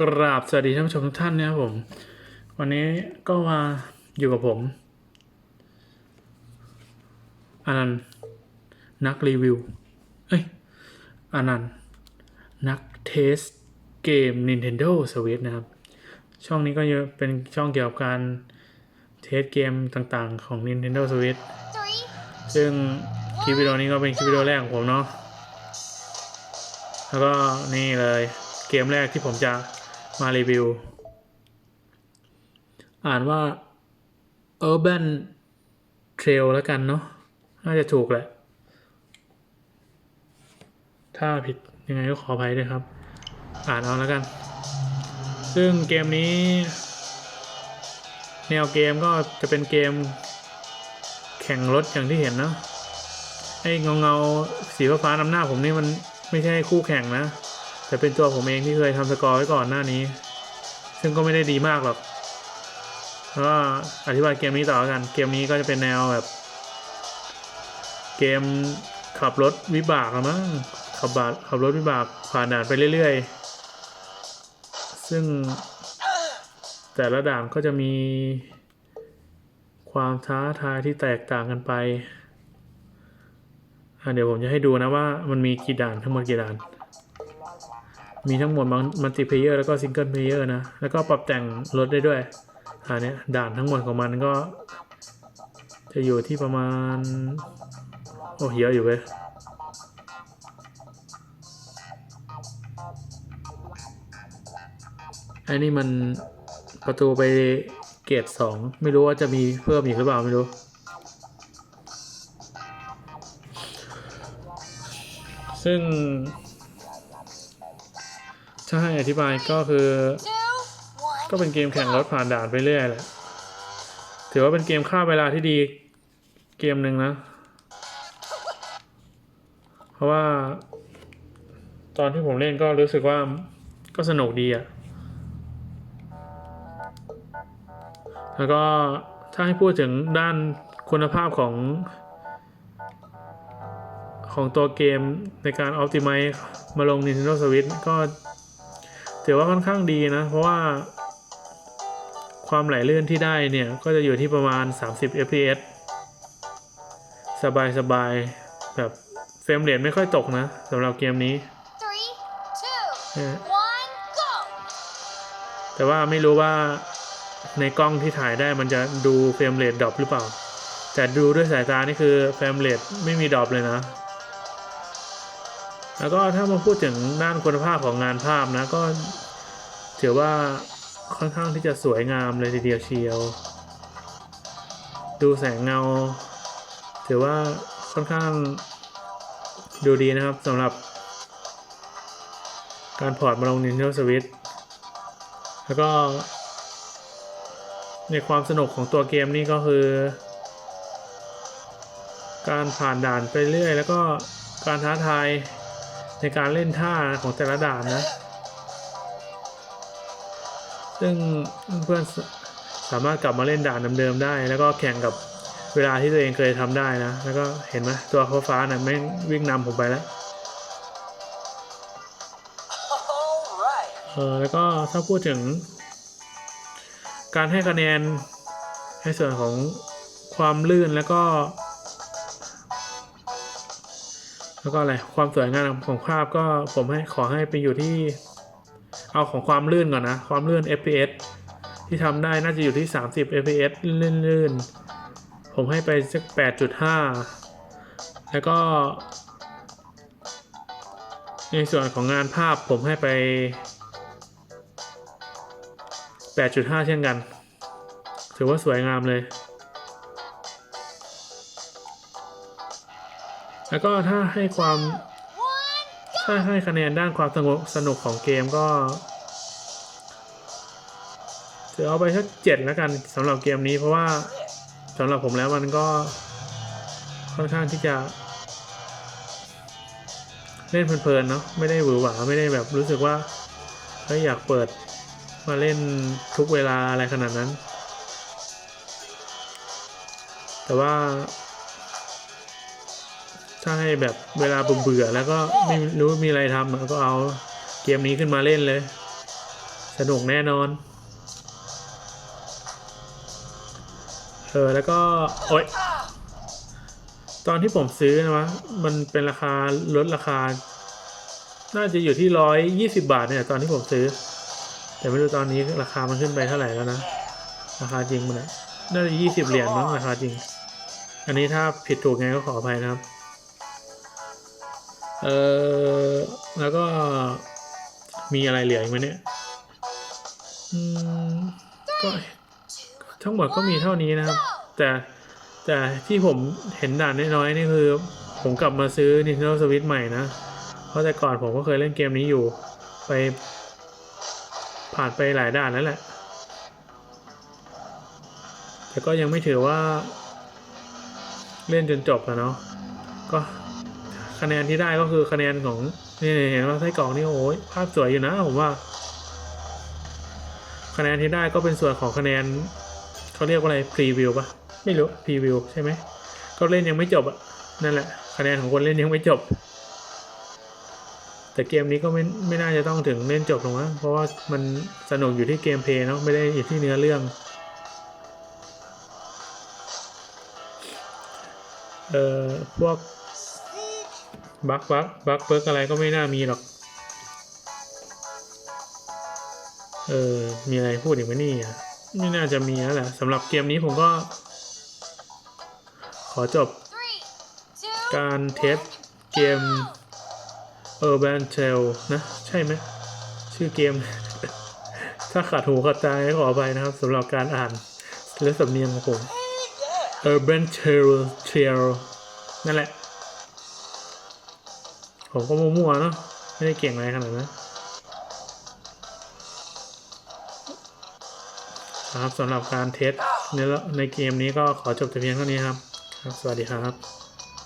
กราบสวัสดีท่านผู้ชมทุกท่านนะครับผม วันนี้ก็มาอยู่กับผมอนันต์นักรีวิว เอ้ยอนันต์นักเทสเกม Nintendo Switch นะครับ ช่องนี้ก็เป็นช่องเกี่ยวกับการเทสเกมต่างๆของ Nintendo Switch ซึ่งคลิปวิดีโอนี้ก็เป็นคลิปวิดีโอแรกของผมเนาะแล้วก็นี่เลยเกมแรกที่ผมจะ มารีวิว อ่านว่า Urban Trail แล้วกันเนาะน่าจะถูกแหละ ถ้าผิดยังไงก็ขออภัยด้วยครับ อ่านเอาแล้วกัน ซึ่งเกมนี้ แนวเกมก็จะเป็นเกม แข่งรถอย่างที่เห็นเนาะไอ้เงาเงาสีฟ้าๆนำหน้าผมนี่มันไม่ใช่คู่แข่งนะ แต่เป็นตัวผมเองที่เคยทำสกอร์ไว้ก่อนหน้านี้ ซึ่งก็ไม่ได้ดีมากหรอกแล้วก็อธิบายเกมนี้ต่อกัน เกมนี้ก็จะเป็นแนวแบบ เกมขับรถวิบากละมั้งขับบาขับรถวิบากผ่านด่านไปเรื่อยๆ ซึ่งแต่ละด่านก็จะมีความท้าทายที่แตกต่างกันไป เดี๋ยวผมจะให้ดูนะว่ามันมีกี่ด่านทั้งหมดกี่ด่าน มีทั้งหมดมัลติเพเยอร์แล้วก็ซิงเกิลเพเยอร์นะ แล้วก็ปรับแต่งรถได้ด้วยอันนี้ด่านทั้งหมดของมันก็ จะอยู่ที่ประมาณ โอ้เยอะอยู่เว้ยอ้นี่มันประตูไปเกตสองไม่รู้ว่าจะมีเพิ่มอีกหรือเปล่าไม่รู้ ซึ่ง ถ้าให้อธิบายก็คือ ก็เป็นเกมแข่งรถผ่านด่านไปเรื่อยแหละ ถือว่าเป็นเกมฆ่าเวลาที่ดีเกมหนึ่งนะ เพราะว่า ตอนที่ผมเล่นก็รู้สึกว่าก็สนุกดีอะแล้วก็ถ้าให้พูดถึงด้านคุณภาพของ ของตัวเกมในการ Optimize มาลง Nintendo Switch ก็ ถือว่าค่อนข้างดีนะ เพราะว่าความไหลลื่นที่ได้เนี่ย ก็จะอยู่ที่ประมาณ 30 fps สบายสบายๆแบบเฟรมเรทไม่ค่อยตกนะสำหรับเกมนี้ แต่ว่าไม่รู้ว่าในกล้องที่ถ่ายได้มันจะดูเฟรมเรทดรอปหรือเปล่า แต่ดูด้วยสายตานี่คือเฟรมเรทไม่มีดรอปเลยนะ แล้วก็ถ้ามาพูดถึงด้านคุณภาพของงานภาพนะก็ถือว่าค่อนข้างที่จะสวยงามเลยทีเดียวเชียว ดูแสงเงา ถือว่าค่อนข้างดูดีนะครับสำหรับ การพอร์ตมาลง Nintendo Switch แล้วก็ ในความสนุกของตัวเกมนี่ก็คือ การผ่านด่านไปเรื่อย แล้วก็การท้าทาย ในการเล่นท่าของแต่ละด่านนะ ซึ่งเพื่อนสามารถกลับมาเล่นด่านเดิมๆได้ แล้วก็แข่งกับเวลาที่ตัวเองเคยทำได้นะ แล้วก็เห็นไหมตัวฟ้าๆนะ่ะไม่วิ่งนำผมไปแล้วเออแล้วก็ถ้าพูดถึง การให้คะแนนในส่วนของความลื่นแล้วก็ แล้วก็อะไรความสวยงามของภาพก็ผมให้ขอให้ไปอยู่ที่ เอาของความลื่นก่อนนะ ความลื่น FPS ที่ทำได้น่าจะอยู่ที่ 30 FPS ลื่นๆ ผมให้ไปสัก 8.5 แล้วก็ ในส่วนของงานภาพผมให้ไป 8.5 เช่นกัน ถือว่าสวยงามเลย แล้วก็ถ้าให้ความถ้าให้คะแนนด้านความสนุกสนุกของเกมก็ถือเอาไปสักเจ็ดแล้วกันสำหรับเกมนี้เพราะว่าสำหรับผมแล้วมันก็ค่อนข้างที่จะ เล่นเพลินๆเนาะไม่ได้หวือหวาไม่ได้แบบรู้สึกว่าเฮ้ยอยากเปิดมาเล่นทุกเวลาอะไรขนาดนั้น แต่ว่า ถ้าให้แบบเวลาเบื่อแล้วก็ไม่รู้มีอะไรทำก็เอาเกมนี้ขึ้นมาเล่นเลย สนุกแน่นอน เออ แล้วก็ โอ๊ย ตอนที่ผมซื้อนะวะมันเป็นราคาลดราคา น่าจะอยู่ที่ร้อยยี่สิบาทเนี่ย ตอนที่ผมซื้อ แต่ไม่รู้ตอนนี้ราคามันขึ้นไปเท่าไหร่แล้วนะ ราคาจริงมันน่าจะยี่สิบเหรียญมั้งราคาจริงอันนี้ถ้าผิดถูกไงก็ขออภัยนะครับ เออแล้วก็มีอะไรเหลืออีกไหมเนี่ยอืมก็ทั้งหมดก็มีเท่านี้นะครับ แต่แต่ที่ผมเห็นด่านน้อยๆนี่คือ ผมกลับมาซื้อ Nintendo Switch ใหม่นะ เพราะแต่ก่อนผมก็เคยเล่นเกมนี้อยู่ ไป ผ่านไปหลายด่านแล้วแหละ แต่ก็ยังไม่ถือว่า เล่นจนจบแล้วเนาะก็ คะแนนที่ได้ก็คือคะแนนของนี่เห็นว่าไส้กรอกนี่โอ้ยภาพสวยอยู่นะผมว่า คะแนนที่ได้ก็เป็นส่วนของคะแนนเขาเรียกว่าอะไรพรีวิวปะไม่รู้พรีวิวใช่ไหมก็เล่นยังไม่จบอะนั่นแหละ คะแนนของคนเล่นยังไม่จบ แต่เกมนี้ก็ไม่ไม่น่าจะต้องถึงเล่นจบหรอกมั้งเพราะว่ามันสนุกอยู่ที่เกมเพลย์เนาะไม่ได้อยู่ที่เนื้อเรื่องเอ่อพวก บักบักบักเบิร์กอะไรก็ไม่น่ามีหรอก เออ มีอะไรพูดอีกไหมนี่อะไม่น่าจะมีแล้วแหละสำหรับเกมนี้ผมก็ ขอจบการเทสเกม Urban Trail นะ ใช่ไหม ชื่อเกม ถ้าขาดหูขาดตาขออภัยนะครับสำหรับการอ่านและสำเนียงของผม Urban Trail Trail นั่นแหละ ผมก็มั่วๆเนาะไม่ได้เก่งอะไรขนาดนั้นนะครับสำหรับการเทสในในเกมนี้ก็ขอจบแต่เพียงเท่านี้ครับ สวัสดีครับ